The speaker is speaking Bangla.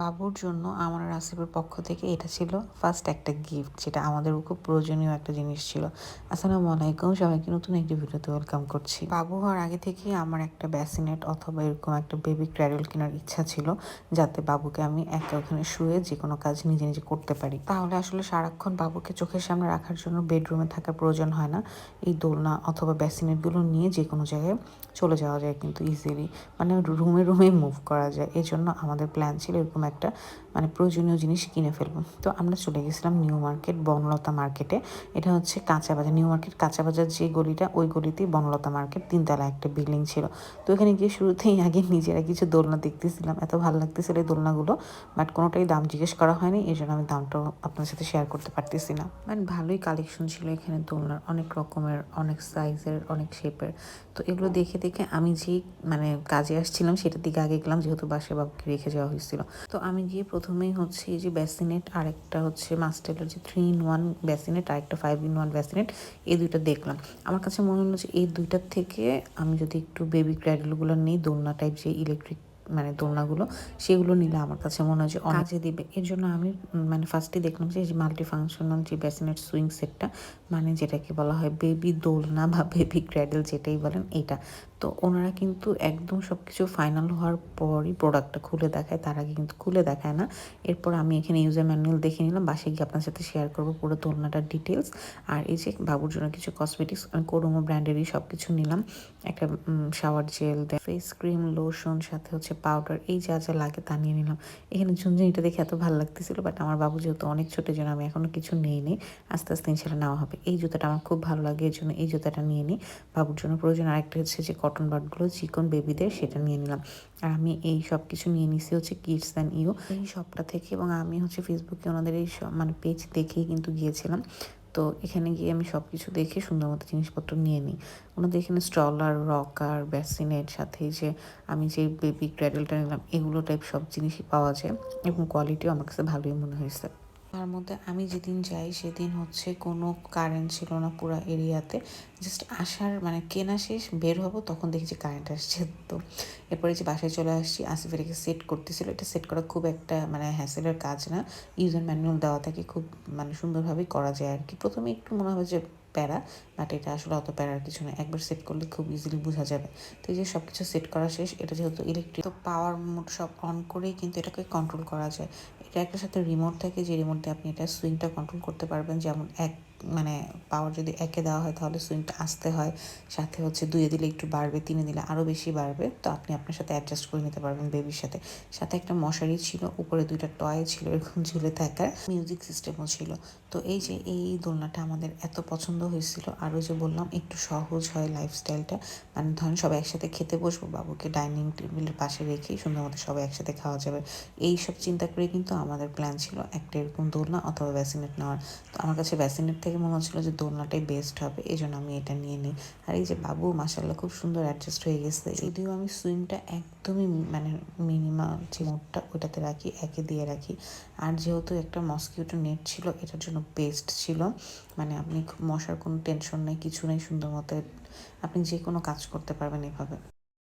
বাবুর জন্য আমার আর আসিফের পক্ষ থেকে এটা ছিল ফার্স্ট একটা গিফট যেটা আমাদের খুব প্রয়োজনীয় একটা জিনিস ছিল। আসসালামু আলাইকুম, সবাইকে নতুন একটি ভিডিওতে ওয়েলকাম করছি। বাবু হওয়ার আগে থেকেই আমার একটা ব্যাসিনেট অথবা এরকম একটা বেবি ক্র্যাডল কেনার ইচ্ছা ছিল, যাতে বাবুকে আমি একা ওখানে শুয়ে যে কোনো কাজ নিজে নিজে করতে পারি। তাহলে আসলে সারাক্ষণ বাবুকে চোখের সামনে রাখার জন্য বেডরুমে থাকার প্রয়োজন হয় না। এই দোলনা অথবা ব্যাসিনেটগুলো নিয়ে যে কোনো জায়গায় চলে যাওয়া যায় কিন্তু ইজিলি মানে রুমে রুমে মুভ করা যায়। এই জন্য আমাদের প্ল্যান ছিল এরকম একটা মানে প্রয়োজনীয় জিনিস কিনে ফেলব। তো আমরা চলে গেছিলাম নিউ মার্কেট বনলতা মার্কেটে। এটা হচ্ছে কাঁচা বাজার। নিউ মার্কেট কাঁচা বাজার যে গলিটা, ওই গলিতেই বনলতা মার্কেট তিনতলা একটা বিল্ডিং ছিল। তো এখানে গিয়ে শুরুতেই আগে নিজেরা কিছু দোলনা দেখতেছিলাম। এত ভালো লাগতেছিল এই দোলনাগুলো, বাট কোনোটাই দাম জিজ্ঞেস করা হয়নি। এই জন্য আমি দামটাও আপনার সাথে শেয়ার করতে পারতেছি না। মানে ভালোই কালেকশন ছিল এখানে দোলনার। অনেক রকমের, অনেক সাইজের অনেক শেপের তো এগুলো দেখে দেখে আমি যেই মানে কাজে আসছিলাম, সেটার দিকে আগে গেলাম, যেহেতু বাসায় বাবুকে রেখে যাওয়া হয়েছিল। তো আমি গিয়ে প্রথমেই হচ্ছে এই যে ব্যাসিনেট আর একটা হচ্ছে মাস্টেলের যে থ্রি ইন ওয়ান ব্যাসিনেট আর একটা ফাইভ ইন ওয়ান ব্যাসিনেট এই দুইটা দেখলাম। আমার কাছে মনে হলো যে এই দুইটার থেকে আমি যদি একটু বেবি ক্র্যাডেলগুলো নিই দোলনা টাইপ যে ইলেকট্রিক মানে দোলনাগুলো সেগুলো নিলে আমার কাছে মনে হয় যে কাজে দিবে। এর জন্য আমি মানে ফার্স্টে দেখলাম যে মাল্টি ফাংশনাল যে ব্যাসিনেট সুইং সেটটা মানে যেটাকে বলা হয় বেবি দোলনা বা বেবি ক্র্যাডেল যেটাই বলেন এটা তো ওনারা কিন্তু একদম সব কিছু ফাইনাল হওয়ার পরই প্রোডাক্টটা খুলে দেখায়, তার আগে কিন্তু খুলে দেখায় না। এরপর আমি এখানে ইউজার ম্যানুয়াল দেখে নিলাম, বাসে গিয়ে আপনার সাথে শেয়ার করব পুরো দোলনাটার ডিটেলস আর এই যে বাবুর জন্য কিছু কসমেটিক্স আমি কোডোমো ব্র্যান্ডেরই সব কিছু নিলাম। একটা শাওয়ার জেল দেয় ফেস ক্রিম লোশন সাথে হচ্ছে পাউডার এই যা যা লাগে তা নিয়ে নিলাম। এখানে ঝুনঝুনিটা দেখে এত ভালো লাগতেছিল বাট আমার বাবু যেহেতু অনেক ছোটো জন্য আমি এখনও কিছু নেই আস্তে আস্তে ইনশাল্লাহ নেওয়া হবে। এই জুতাটা আমার খুব ভালো লাগে এই জন্য এই জুতাটা নিয়ে নিই। বাবুর জন্য প্রয়োজন আরেকটা হচ্ছে যে কটন বাটগুলো চিকন বেবিদের সেটা নিয়ে নিলাম। আর আমি এই সব কিছু নিয়ে নিছি হচ্ছে কিডস অ্যান্ড ইউ এই সবটা থেকে এবং আমি হচ্ছে ফেসবুকে ওনাদের এই সব মানে পেজ দেখেই কিন্তু গিয়েছিলাম। তো এখানে গিয়ে আমি সব কিছু দেখে সুন্দর মতো জিনিসপত্র নিয়ে নিই। ওনাদের এখানে স্ট্রলার রকার ব্যাসিনেট সাথে যে আমি যে বেবি ক্র্যাডেলটা নিলাম, এগুলো টাইপ সব জিনিসই পাওয়া যায় এবং কোয়ালিটিও আমার কাছে ভালোই মনে হয়েছে। তার মধ্যে আমি যেদিন যাই সেদিন হচ্ছে কোনো কারেন্ট ছিল না পুরো এরিয়াতে। জাস্ট আসার মানে কেনা শেষ, বের হব, তখন দেখি যে কারেন্ট আসছে। তো এরপরে যে বাসায় চলে আসছি আসিফের সেট করতেছিল। এটা সেট করা খুব একটা মানে হ্যাসেলের কাজ না। ইউজার ম্যানুয়াল দেওয়া থাকে খুব মানে সুন্দরভাবেই করা যায় আর কি প্রথমে একটু মনে হয় যে প্যারা বাট এটা আসলে অত প্যারার কিছু না। একবার সেট করলে খুব ইজিলি বোঝা যাবে। তো এই যে সব কিছু সেট করা শেষ, এটা যেহেতু ইলেকট্রিক তো পাওয়ার মোড সব অন করেই কিন্তু এটাকে কন্ট্রোল করা যায়। একটা সাথে রিমোট থাকে, যে রিমোট দিয়ে আপনি এটা সুইংটা কন্ট্রোল করতে পারবেন, যেমন এক মানে পাওয়ার যদি একে দেওয়া হয়, তাহলে সুইংটা আসতে হয়। সাথে হচ্ছে দুয়ে দিলে একটু বাড়বে, তিনে দিলে আরও বেশি বাড়বে। তো আপনি আপনার সাথে অ্যাডজাস্ট করে নিতে পারবেন বেবির সাথে। সাথে একটা মশারি ছিল, উপরে দুইটা টয় ছিল, এরকম ঝুলে থাকার মিউজিক সিস্টেমও ছিল। তো এই যে এই দোলনাটা আমাদের এত পছন্দ হয়েছিল আরও যে বললাম, একটু সহজ হয় লাইফস্টাইলটা মানে ধরেন সবাই একসাথে খেতে বসবো, বাবুকে ডাইনিং টেবিলের পাশে রেখেই সুন্দর মতো সবাই একসাথে খাওয়া যাবে। এই সব চিন্তা করে কিন্তু আমাদের প্ল্যান ছিল একটা এরকম দোলনা অথবা ভ্যাসিনেট নেওয়ার। তো আমার কাছে ভ্যাসিনেট থেকে মনে হচ্ছিল যে দোলনাটাই বেস্ট হবে এই জন্য আমি এটা নিয়ে নিই। আর এই যে বাবু মাসাল্লাহ খুব সুন্দর অ্যাডজাস্ট হয়ে গেছে। যদিও আমি সুইংটা একদমই মানে মিনিমাম যে মোডটা ওইটাতে রাখি, একে দিয়ে রাখি। আর যেহেতু একটা মসকিউটো নেট ছিল, এটার জন্য বেস্ট ছিল। মানে আপনি মশার কোনো টেনশন নেই, কিছু নেই, সুন্দর মতো। আপনি যে কোনো কাজ করতে পারবেন এভাবে।